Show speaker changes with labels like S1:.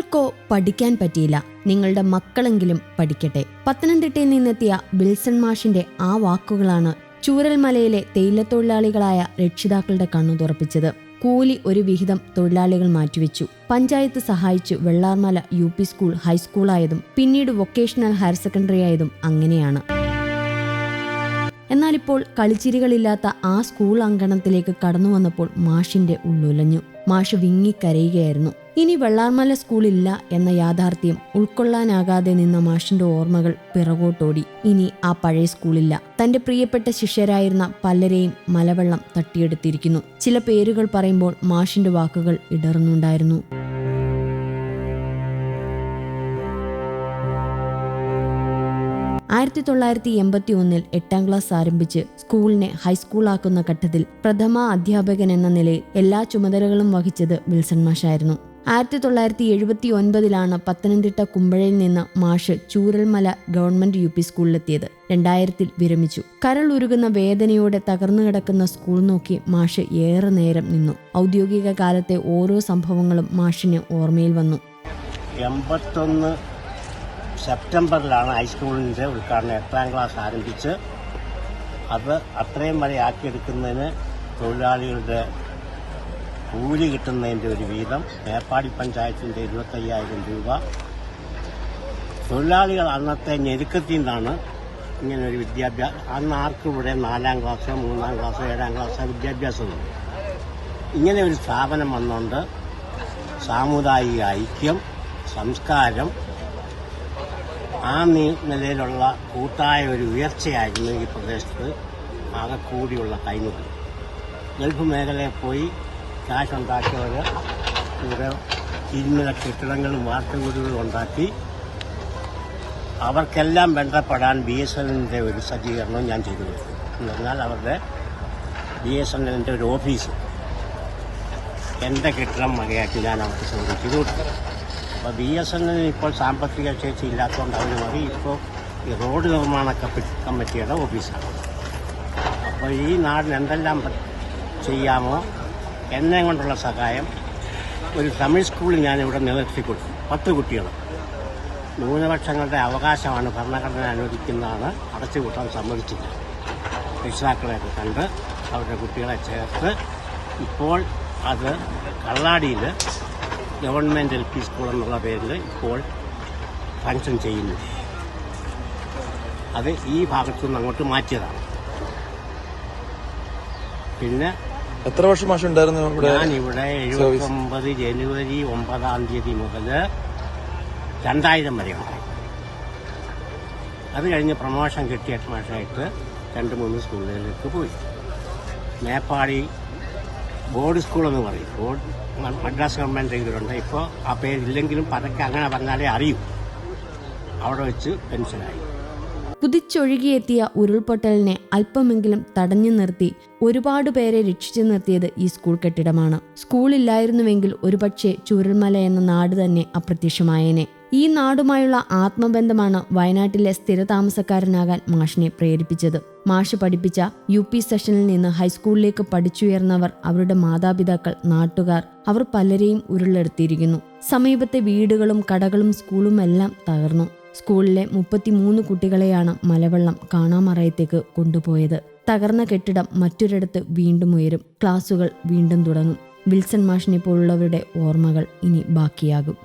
S1: നിങ്ങൾക്കോ പഠിക്കാൻ പറ്റിയില്ല. നിങ്ങളുടെ മക്കളെങ്കിലും പഠിക്കട്ടെ. പത്തനംതിട്ടയിൽ നിന്നെത്തിയ ബിൽസൺ മാഷിന്റെ ആ വാക്കുകളാണ് ചൂരൽമലയിലെ തേയിലത്തൊഴിലാളികളായ രക്ഷിതാക്കളുടെ കണ്ണു തുറപ്പിച്ചത് കൂലി ഒരു വിഹിതം തൊഴിലാളികൾ മാറ്റിവെച്ചു. പഞ്ചായത്ത് സഹായിച്ചു വെള്ളാർമല യു പി സ്കൂൾ ഹൈസ്കൂളായതും പിന്നീട് വൊക്കേഷണൽ ഹയർ സെക്കൻഡറി ആയതും അങ്ങനെയാണ് എന്നാലിപ്പോൾ കളിച്ചിരികളില്ലാത്ത ആ സ്കൂൾ അങ്കണത്തിലേക്ക് കടന്നു വന്നപ്പോൾ മാഷിന്റെ ഉള്ളുലഞ്ഞു. മാഷ് വിങ്ങിക്കരയുകയായിരുന്നു ഇനി വെള്ളാർമല സ്കൂളില്ല എന്ന യാഥാർത്ഥ്യം ഉൾക്കൊള്ളാനാകാതെ നിന്ന മാഷിന്റെ ഓർമ്മകൾ പിറകോട്ടോടി. ഇനി ആ പഴയ സ്കൂളില്ല. തന്റെ പ്രിയപ്പെട്ട ശിഷ്യരായിരുന്ന പലരെയും മലവെള്ളം തട്ടിയെടുത്തിരിക്കുന്നു. ചില പേരുകൾ പറയുമ്പോൾ മാഷിന്റെ വാക്കുകൾ ഇടറുന്നുണ്ടായിരുന്നു. ആയിരത്തി തൊള്ളായിരത്തി എൺപത്തി ഒന്നിൽ എട്ടാം ക്ലാസ് ആരംഭിച്ച് സ്കൂളിനെ ഹൈസ്കൂളാക്കുന്ന ഘട്ടത്തിൽ പ്രഥമ അധ്യാപകൻ എന്ന നിലയിൽ എല്ലാ ചുമതലകളും വഹിച്ചത് വിൽസൺ മാഷായിരുന്നു. ആയിരത്തി തൊള്ളായിരത്തി എഴുപത്തി ഒൻപതിലാണ് പത്തനംതിട്ട കുമ്പഴയിൽ നിന്ന് മാഷ് ചൂരൽമല ഗവൺമെന്റ് യു പി സ്കൂളിലെത്തിയത്. രണ്ടായിരത്തിൽ വിരമിച്ചു. കരൾ ഉരുകുന്ന വേദനയോടെ തകർന്നു കിടക്കുന്ന സ്കൂൾ നോക്കി മാഷ് ഏറെ നേരം നിന്നു. ഔദ്യോഗിക കാലത്തെ ഓരോ സംഭവങ്ങളും മാഷിന് ഓർമ്മയിൽ വന്നു.
S2: എൺപത്തൊന്ന് സെപ്റ്റംബറിലാണ് ഹൈസ്കൂളിന്റെ ഉദ്ഘാടനം. എട്ടാം ക്ലാസ് ആരംഭിച്ച് അത് അത്രയും വരെ ആക്കിയെടുക്കുന്നതിന് തൊഴിലാളികളുടെ കൂലി കിട്ടുന്നതിന്റെ ഒരു വീതം മേപ്പാടി പഞ്ചായത്തിന്റെ ഇരുപത്തയ്യായിരം രൂപ. തൊഴിലാളികൾ അന്നത്തെ ഞെരുക്കത്തിൽ നിന്നാണ് ഇങ്ങനെ ഒരു വിദ്യാഭ്യാസം അന്ന് ആർക്കും ഇവിടെ നാലാം ക്ലാസ് മൂന്നാം ക്ലാസ് ഏഴാം ക്ലാസ് വിദ്യാഭ്യാസമുണ്ട് ഇങ്ങനെ ഒരു സ്ഥാപനം വന്നുകൊണ്ട് സാമുദായിക ഐക്യം സംസ്കാരം ആ നിലയിലുള്ള കൂട്ടായ ഒരു ഉയർച്ചയായിരുന്നു ഈ പ്രദേശത്ത് ആകെ കൂടിയുള്ള കൈമുതൽ. ഗൾഫ് മേഖലയിൽ പോയി കാശ് ഉണ്ടാക്കിയവർ ഇവിടെ ഇരുന്ന കെട്ടിടങ്ങളും വാർത്തകളും ഉണ്ടാക്കി അവർക്കെല്ലാം ബന്ധപ്പെടാൻ ബി എസ് എല്ലിന്റെ ഒരു സജ്ജീകരണം ഞാൻ ചെയ്തു കൊടുത്തു. എന്ന് പറഞ്ഞാൽ അവരുടെ ബി എസ് എല്ലിന്റെ ഒരു ഓഫീസ്. എന്റെ കെട്ടിടം വകയാക്കി ഞാൻ അവർക്ക് ചെയ്തു കൊടുത്തു. അപ്പോൾ ബി എസ് എല്ലിന് ഇപ്പോൾ സാമ്പത്തിക ശേഷി ഇല്ലാത്തതുകൊണ്ട് അവർ മതി. ഇപ്പോൾ ഈ റോഡ് നിർമ്മാണ കമ്മിറ്റിയുടെ ഓഫീസാണ്. അപ്പോൾ ഈ നാടിന് എന്തെല്ലാം ചെയ്യാമോ എന്നെ കൊണ്ടുള്ള സഹായം. ഒരു തമിഴ് സ്കൂളിൽ ഇവിടെ നിലനിർത്തി കൊടുക്കും പത്ത് കുട്ടികൾ ന്യൂനപക്ഷങ്ങളുടെ അവകാശമാണ് ഭരണഘടന അനുവദിക്കുന്നതാണ് അടച്ചുകൂട്ടാൻ സമ്മതിച്ചില്ല. രക്ഷിതാക്കളെയൊക്കെ കണ്ട് അവരുടെ കുട്ടികളെ ചേർത്ത് ഇപ്പോൾ അത് കള്ളാടിയിൽ ഗവൺമെന്റ് എൽ പി സ്കൂൾ എന്നുള്ള പേരിൽ ഇപ്പോൾ ഫങ്ഷൻ ചെയ്യുന്നു. അത് ഈ ഭാഗത്തു നിന്ന് അങ്ങോട്ട് മാറ്റിയതാണ്. പിന്നെ
S3: എത്ര വർഷം മാഷം ഉണ്ടായിരുന്നു ഇവിടെ?
S2: ഞാൻ ഇവിടെ എഴുപത്തി ഒമ്പത് ജനുവരി ഒമ്പതാം തീയതി മുതൽ രണ്ടായിരം വരെ ഉണ്ടായി അത് കഴിഞ്ഞ് പ്രമോഷൻ കിട്ടിയ മാഷായിട്ട് രണ്ട് മൂന്ന് സ്കൂളുകളിലേക്ക് പോയി. മേപ്പാടി ബോർഡ് സ്കൂൾ എന്ന് പറയും. ബോർഡ് മദ്രാസ് ഗവൺമെന്റ് ഇതിലുണ്ട്. ഇപ്പോൾ ആ പേരില്ലെങ്കിലും പതൊക്കെ അങ്ങനെ പറഞ്ഞാലേ അറിയൂ. അവിടെ വെച്ച് പെൻഷനായി
S1: കുതിച്ചൊഴുകിയെത്തിയ ഉരുൾപൊട്ടലിനെ അല്പമെങ്കിലും തടഞ്ഞു നിർത്തി ഒരുപാട് പേരെ രക്ഷിച്ചു നിർത്തിയത് ഈ സ്കൂൾ കെട്ടിടമാണ്. സ്കൂളില്ലായിരുന്നുവെങ്കിൽ ഒരുപക്ഷെ ചുരുൾമല എന്ന നാട് തന്നെ അപ്രത്യക്ഷമായേനെ. ഈ നാടുമായുള്ള ആത്മബന്ധമാണ് വയനാട്ടിലെ സ്ഥിരതാമസക്കാരനാകാൻ മാഷിനെ പ്രേരിപ്പിച്ചത്. മാഷ് പഠിപ്പിച്ച യു പി സെഷനിൽ നിന്ന് ഹൈസ്കൂളിലേക്ക് പഠിച്ചുയർന്നവർ അവരുടെ മാതാപിതാക്കൾ നാട്ടുകാർ അവർ പലരെയും ഉരുളെടുത്തിരിക്കുന്നു. സമീപത്തെ വീടുകളും കടകളും സ്കൂളും എല്ലാം തകർന്നു. സ്കൂളിലെ മുപ്പത്തിമൂന്ന് കുട്ടികളെയാണ് മലവെള്ളം കാണാമറയത്തേക്ക് കൊണ്ടുപോയത്. തകർന്ന കെട്ടിടം മറ്റൊരിടത്ത് വീണ്ടും ഉയരും. ക്ലാസുകൾ വീണ്ടും തുടങ്ങും. വിൽസൺ മാഷിനെ പോലുള്ളവരുടെ ഓർമ്മകൾ ഇനി ബാക്കിയാകും.